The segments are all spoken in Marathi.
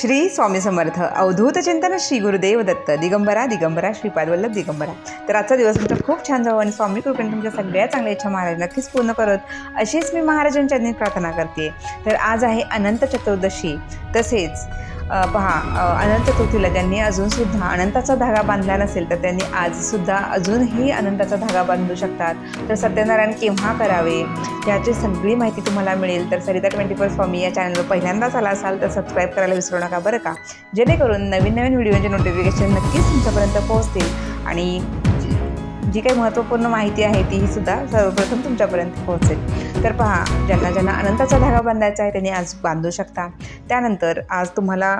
श्री स्वामी समर्थ. अवधूत चिंतन श्री गुरुदेव दत्त. दिगंबरा दिगंबरा श्रीपाद वल्लभ दिगंबरा. तर आजचा दिवस तुमचा खूप छान जावं आणि स्वामी कृपेने तुमच्या सगळ्या चांगल्या इच्छा महाराज नक्कीच पूर्ण करत. अशीच मी महाराजांच्या प्रार्थना करते तर आज आहे अनंत चतुर्दशी. तसेच पहा अनंत चतुर्थीला ज्यांनी अजूनसुद्धा अनंताचा धागा बांधला नसेल तर त्यांनी आजसुद्धा अजूनही अनंताचा धागा बांधू शकतात. तर सत्यनारायण केव्हा करावे? याची सगळी माहिती तुम्हाला मिळेल. तर सरिता ट्वेंटी फोर स्वामी या चॅनलवर पहिल्यांदाच आला असाल तर सबस्क्राईब करायला विसरू नका बरं का? जेणेकरून नवीन नवीन व्हिडिओचे नोटिफिकेशन नक्कीच तुमच्यापर्यंत पोहोचतील. आणि जी- जी काही महत्त्वपूर्ण माहिती आहे तीही सुद्धा सर्वप्रथम तुमच्यापर्यंत पोहोचेल. तर पहा ज्यांना ज्यांना अनंताचा धागा बांधायचा आहे त्यांनी आज बांधू शकता. त्यानंतर आज तुम्हाला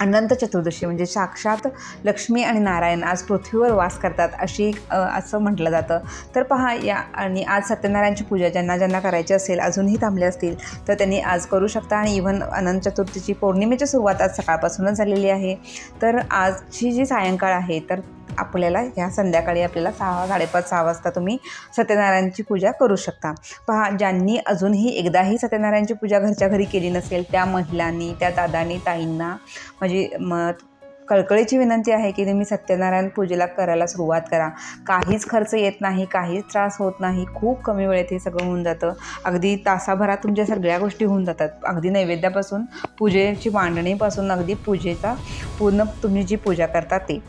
अनंत चतुर्दशी म्हणजे साक्षात लक्ष्मी आणि नारायण आज पृथ्वीवर वास करतात अशी असं म्हटलं जातं. तर पहा या आणि आज सत्यनारायणची पूजा ज्यांना ज्यांना करायची असेल अजूनही थांबले असतील तर त्यांनी आज करू शकता. आणि इव्हन अनंत चतुर्थीची पौर्णिमेची सुरुवात आज सकाळपासूनच झालेली आहे. तर आजची जी सायंकाळ आहे तर आपल्याला ह्या संध्याकाळी आपल्याला सहा साडेपाच सहा वाजता तुम्ही सत्यनारायणची पूजा करू शकता. पहा ज्यांनी अजूनही एकदाही सत्यनारायणची पूजा घरच्या घरी केली नसेल त्या महिलांनी त्या दादांनी ताईंना म्हणजे म कळकळीची विनंती आहे की तुम्ही सत्यनारायण पूजेला करायला सुरुवात करा. काहीच खर्च येत नाही काहीच त्रास होत नाही खूप कमी वेळेत हे सगळं होऊन जातं. अगदी तासाभरात तुमच्या सगळ्या गोष्टी होऊन जातात. अगदी नैवेद्यापासून पूजेची मांडणीपासून अगदी पूजेचा पूर्ण तुम्ही जी पूजा करता ते.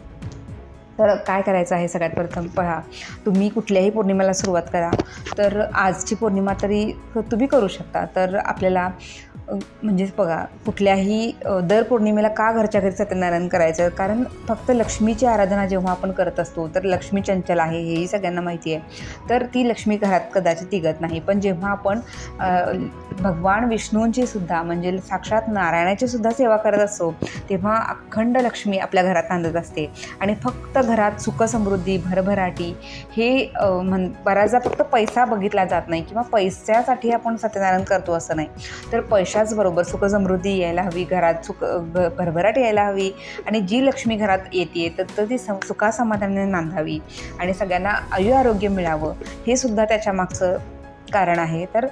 तर काय करायचं आहे सगळ्यात प्रथम पहा. तुम्ही कुठल्याही पौर्णिमेला सुरुवात करा. तर आजची पौर्णिमा तरी तुम्ही करू शकता. तर आपल्याला म्हणजेच बघा कुठल्याही दर पौर्णिमेला का घरच्या घरी सत्यनारायण करायचं? कारण फक्त लक्ष्मीची आराधना जेव्हा आपण करत असतो तर लक्ष्मी चंचल आहे हेही सगळ्यांना माहिती आहे. तर ती लक्ष्मी घरात कदाचित तिघत नाही. पण जेव्हा आपण भगवान विष्णूंची सुद्धा म्हणजे साक्षात नारायणाची सुद्धा सेवा करत असतो तेव्हा अखंड लक्ष्मी आपल्या घरात नांदत असते. आणि फक्त घरात सुख समृद्धी भरभराटी हे म्हण बऱ्याचदा फक्त पैसा बघितला जात नाही किंवा पैशासाठी आपण सत्यनारायण करतो असं नाही. तर पैशा त्याच्याचबरोबर सुखसमृद्धी यायला हवी घरात सुख भरभराट यायला हवी आणि जी लक्ष्मी घरात येते तर तर ती सम सुखासमाधानाने नांदावी आणि सगळ्यांना आयु आरोग्य मिळावं हे सुद्धा त्याच्या मागचं कारण आहे. तर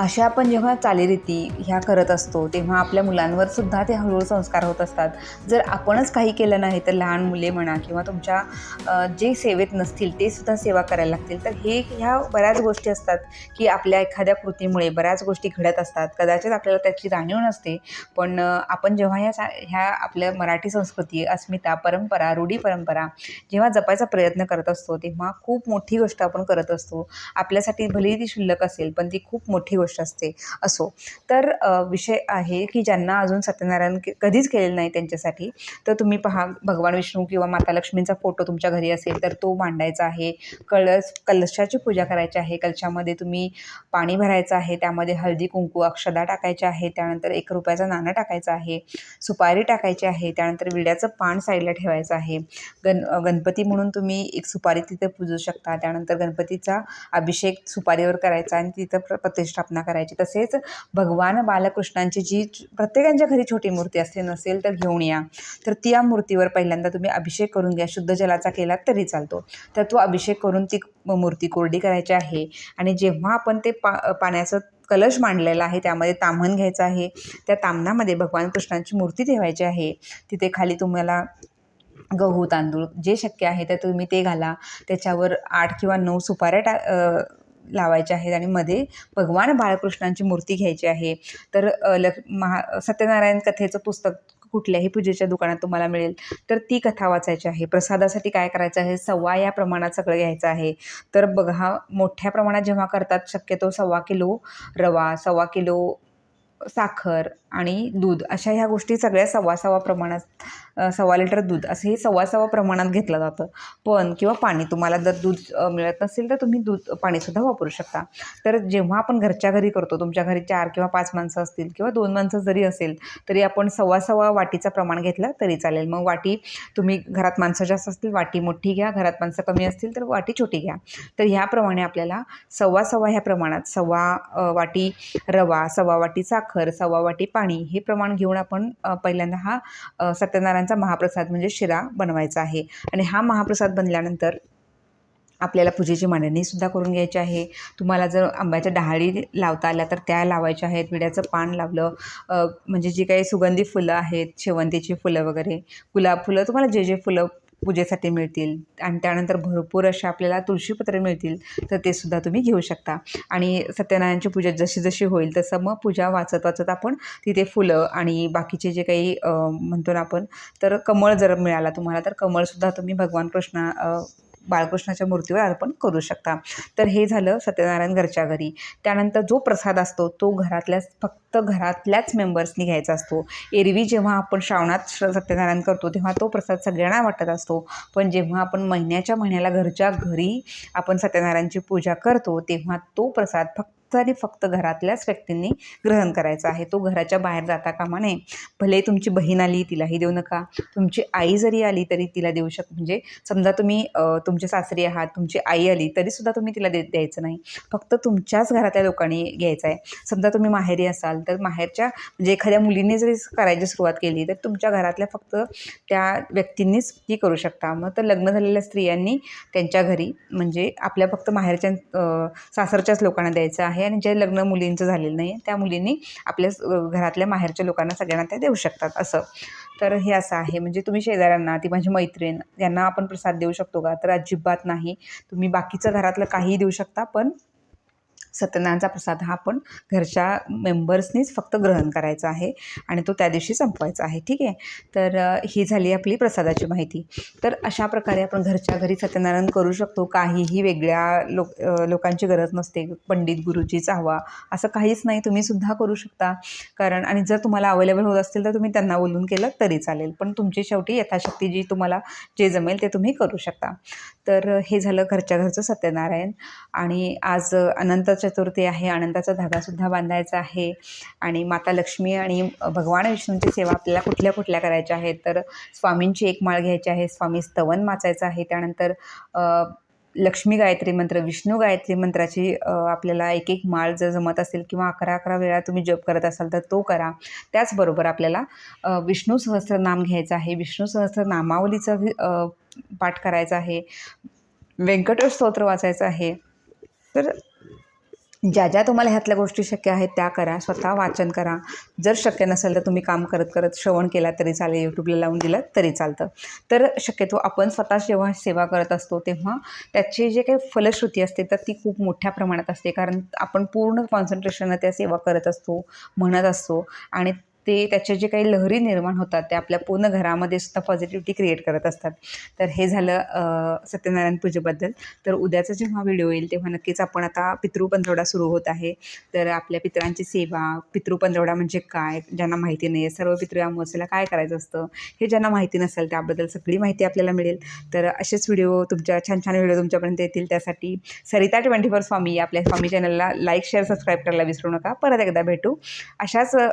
अशा आपण जेव्हा चालीरीती ह्या करत असतो तेव्हा आपल्या मुलांवर सुद्धा ते हळूहळू संस्कार होत असतात. जर आपणच काही केलं नाही तर लहान मुले म्हणा किंवा तुमच्या जे सेवेत नसतील ते सुद्धा सेवा करायला लागतील. तर हे ह्या बऱ्याच गोष्टी असतात की आपल्या एखाद्या कृतीमुळे बऱ्याच गोष्टी घडत असतात. कदाचित आपल्याला त्याची जाणीव नसते पण आपण जेव्हा ह्या सा ह्या आपल्या मराठी संस्कृती अस्मिता परंपरा रूढी परंपरा जेव्हा जपायचा प्रयत्न करत असतो तेव्हा खूप मोठी गोष्ट आपण करत असतो. आपल्यासाठी भलेही ती शुल्लक असेल पण ती खूप मोठी गोष्ट असते असो. तर विषय आहे की ज्यांना अजून सत्यनारायण के- कधीच केलेलं नाही त्यांच्यासाठी तर तुम्ही पहा भगवान विष्णू किंवा माता लक्ष्मींचा फोटो तुमच्या घरी असेल तर तो मांडायचा आहे. कळस कलशाची पूजा करायची आहे. कलशामध्ये तुम्ही पाणी भरायचं आहे. त्यामध्ये हळदी कुंकू अक्षदा टाकायच्या आहे त्यानंतर एक रुपयाचं नाणं टाकायचं आहे. सुपारी टाकायची आहे. त्यानंतर विड्याचं पान साईडला ठेवायचं आहे. गण गणपती म्हणून तुम्ही एक सुपारी तिथे पूजू शकता. त्यानंतर गणपतीचा अभिषेक सुपारीवर करायचा आणि तिथं प्र स्थापना करायची. तसेच भगवान बालकृष्णांची जी प्रत्येकांच्या घरी छोटी मूर्ती असते नसेल तर घेऊन या. तर त्या मूर्तीवर पहिल्यांदा तुम्ही अभिषेक करून घ्या. शुद्ध जलाचा केला तरी चालतो. तर तो अभिषेक करून ती मूर्ती कोरडी करायची आहे. आणि जेव्हा आपण ते पा पाण्याचं कलश मांडलेला आहे त्यामध्ये ताम्हण घ्यायचं आहे त्या तामनामध्ये भगवान कृष्णांची मूर्ती ठेवायची आहे. तिथे खाली तुम्हाला गहू तांदूळ जे शक्य आहे तर तुम्ही ते घाला. त्याच्यावर आठ किंवा नऊ सुपाऱ्या टा लावायच्या आहेत आणि मध्ये भगवान बाळकृष्णांची मूर्ती घ्यायची आहे. तर लख महा सत्यनारायण कथेचं पुस्तक कुठल्याही पूजेच्या दुकानात तुम्हाला मिळेल. तर ती कथा वाचायची आहे. प्रसादासाठी काय करायचं आहे? सव्वा या प्रमाणात सगळं घ्यायचं आहे. तर बघा मोठ्या प्रमाणात जेव्हा करतात शक्यतो सव्वा किलो रवा सव्वा किलो साखर आणि दूध अशा ह्या गोष्टी सगळ्या सव्वा सव्वा प्रमाणात सव्वा लिटर दूध असं हे सव्वा सव्वा प्रमाणात घेतलं जातं. पण किंवा पाणी तुम्हाला जर दूध मिळत नसेल तर तुम्ही दूध पाणीसुद्धा वापरू शकता. तर जेव्हा आपण घरच्या घरी करतो तुमच्या घरी चार किंवा पाच माणसं असतील किंवा दोन माणसं जरी असेल तरी आपण सव्वा सव्वा वाटीचा प्रमाण घेतलं तरी चालेल. मग वाटी तुम्ही घरात माणसं जास्त असतील वाटी मोठी घ्या. घरात माणसं कमी असतील तर वाटी छोटी घ्या. तर ह्याप्रमाणे आपल्याला सव्वा सव्वा ह्या प्रमाणात सव्वा वाटी रवा सव्वा वाटी साखर सव्वा वाटी पाणी पाणी हे प्रमाण घेऊन आपण पहिल्यांदा हा सत्यनारायणचा महाप्रसाद म्हणजे शिरा बनवायचा आहे. आणि हा महाप्रसाद बनल्यानंतर आपल्याला पूजेची मांडणीसुद्धा करून घ्यायची आहे. तुम्हाला जर आंब्याच्या डहाळी लावता आल्या तर त्या लावायच्या आहेत. विड्याचं पान लावलं म्हणजे जी काही सुगंधी फुलं आहेत शेवंतीची फुलं वगैरे गुलाब फुलं तुम्हाला जे जे फुलं पूजेसाठी मिळतील आणि त्यानंतर भरपूर अशा आपल्याला तुळशीपत्र मिळतील तर ते सुद्धा तुम्ही घेऊ शकता. आणि सत्यनारायणची पूजा जशी जशी होईल तसं मग पूजा वाचत वाचत आपण तिथे फुलं आणि बाकीचे जे काही म्हणतो ना आपण तर कमळ जर मिळाला तुम्हाला तर कमळसुद्धा तुम्ही भगवान कृष्णा बाळकृष्णाच्या मूर्तीवर अर्पण करू शकता. तर हे झालं सत्यनारायण घरच्या घरी. त्यानंतर जो प्रसाद असतो तो घरातल्याच फक्त घरातल्याच मेंबर्सनी घ्यायचा असतो. एरवी जेव्हा आपण श्रावणात श- सत्यनारायण करतो तेव्हा तो प्रसाद सगळ्यांना वाटत असतो. पण जेव्हा आपण महिन्याच्या महिन्याला घरच्या घरी आपण सत्यनारायणची पूजा करतो तेव्हा तो प्रसाद फक्त आणि फक्त घरातल्याच व्यक्तींनी ग्रहण करायचा आहे. तो घराच्या बाहेर जाता कामा नये. भले तुमची बहीण आली तिलाही देऊ नका. तुमची आई जरी आली तरी तिला देऊ शक म्हणजे समजा तुम्ही तुमचे सासरी आहात तुमची आई आली तरीसुद्धा तुम्ही तिला दे द्यायचं नाही. फक्त तुमच्याच घरातल्या लोकांनी घ्यायचं आहे. समजा तुम्ही माहेरी असाल तर माहेरच्या म्हणजे एखाद्या मुलीने जरी करायची सुरुवात केली तर तुमच्या घरातल्या फक्त त्या व्यक्तींनीच ती करू शकता. मग तर लग्न झालेल्या स्त्रियांनी त्यांच्या घरी म्हणजे आपल्या फक्त माहेरच्या सासरच्याच लोकांना द्यायचं आहे. आणि जे लग्न मुलींचं झालेलं नाही त्या मुलींनी आपल्या स- घरातल्या माहेरच्या लोकांना सगळ्यांना त्या देऊ शकतात असं. तर हे असं आहे. म्हणजे तुम्ही शेजाऱ्यांना ती माझी मैत्रीण यांना आपण प्रसाद देऊ शकतो का? तर अजिबात नाही. तुम्ही बाकीचं घरातलं काहीही देऊ शकता पण सत्यनारायणचा प्रसाद हा आपण घरच्या मेंबर्सनीच फक्त ग्रहण करायचा आहे आणि तो त्या दिवशी संपवायचा आहे. ठीक आहे? तर ही झाली आपली प्रसादाची माहिती. तर अशा प्रकारे आपण घरच्या घरी सत्यनारायण करू शकतो. काहीही वेगळ्या लोक लोकांची गरज नसते. पंडित गुरुजीच हवा असं काहीच नाही. तुम्ही सुद्धा करू शकता. कारण आणि जर तुम्हाला अवेलेबल होत असतील तर तुम्ही त्यांना बोलून केलं तरी चालेल. पण तुमची शेवटी यथाशक्ती जी तुम्हाला जे जमेल ते तुम्ही करू शकता. तर हे झालं घरच्या घरचं सत्यनारायण. आणि आज अनंत चतुर्थी आहे आनंदाचा धागासुद्धा बांधायचा आहे आणि माता लक्ष्मी आणि भगवान विष्णूंची सेवा आपल्याला कुठल्या कुठल्या करायच्या आहेत? तर स्वामींची एक माळ घ्यायची आहे स्वामी स्तवन वाचायचं आहे. त्यानंतर लक्ष्मी गायत्री मंत्र विष्णू गायत्री मंत्राची आपल्याला एक एक माळ जर जमत असेल किंवा अकरा अकरा वेळा तुम्ही जप करत असाल तर तो करा. त्याचबरोबर आपल्याला विष्णू सहस्रनाम घ्यायचं आहे. विष्णू सहस्त्रनामावलीचं अ, पाठ करायचा आहे. व्यंकटेश स्तोत्र वाचायचं आहे. तर ज्या ज्या तुम्हाला ह्यातल्या गोष्टी शक्य आहेत त्या करा स्वतः वाचन करा. जर शक्य नसेल तर तुम्ही काम करत करत श्रवण केला तरी चालेल यूट्यूबला लावून दिलं तरी चालतं. तर शक्यतो आपण स्वतः जेव्हा सेवा करत असतो तेव्हा त्याची जे काही फलश्रुती असते तर ती खूप मोठ्या प्रमाणात असते. कारण आपण पूर्ण कॉन्सन्ट्रेशननं त्या सेवा करत असतो म्हणत असतो आणि ते त्याच्या जे काही लहरी निर्माण होतात ते आपल्या पूर्ण घरामध्ये सुद्धा पॉझिटिव्हिटी क्रिएट करत असतात. तर हे झालं सत्यनारायण पूजेबद्दल. तर उद्याचा जेव्हा व्हिडिओ येईल तेव्हा नक्कीच आपण आता पितृपंधरवडा सुरू होत आहे. तर आपल्या पितरांची सेवा पितृपंधरवडा म्हणजे काय ज्यांना माहिती नाही आहे सर्व पितृ अमावस्येला काय करायचं असतं हे ज्यांना माहिती नसेल त्याबद्दल सगळी माहिती आपल्याला मिळेल. तर असेच व्हिडिओ तुमच्या छान छान व्हिडिओ तुमच्यापर्यंत येतील. त्यासाठी सरिता ट्वेंटी फोर स्वामी आपल्या स्वामी चॅनलला लाईक शेअर सबस्क्राईब करायला विसरू नका. परत एकदा भेटू. अशाच अ,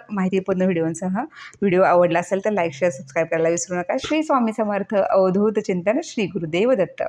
माहितीपूर्ण व्हिडिओंसह व्हिडिओ आवडला असेल तर लाईक शेअर सबस्क्राईब करायला विसरू नका. श्री स्वामी समर्थ अवधूत चिंतन श्री गुरुदेव दत्त.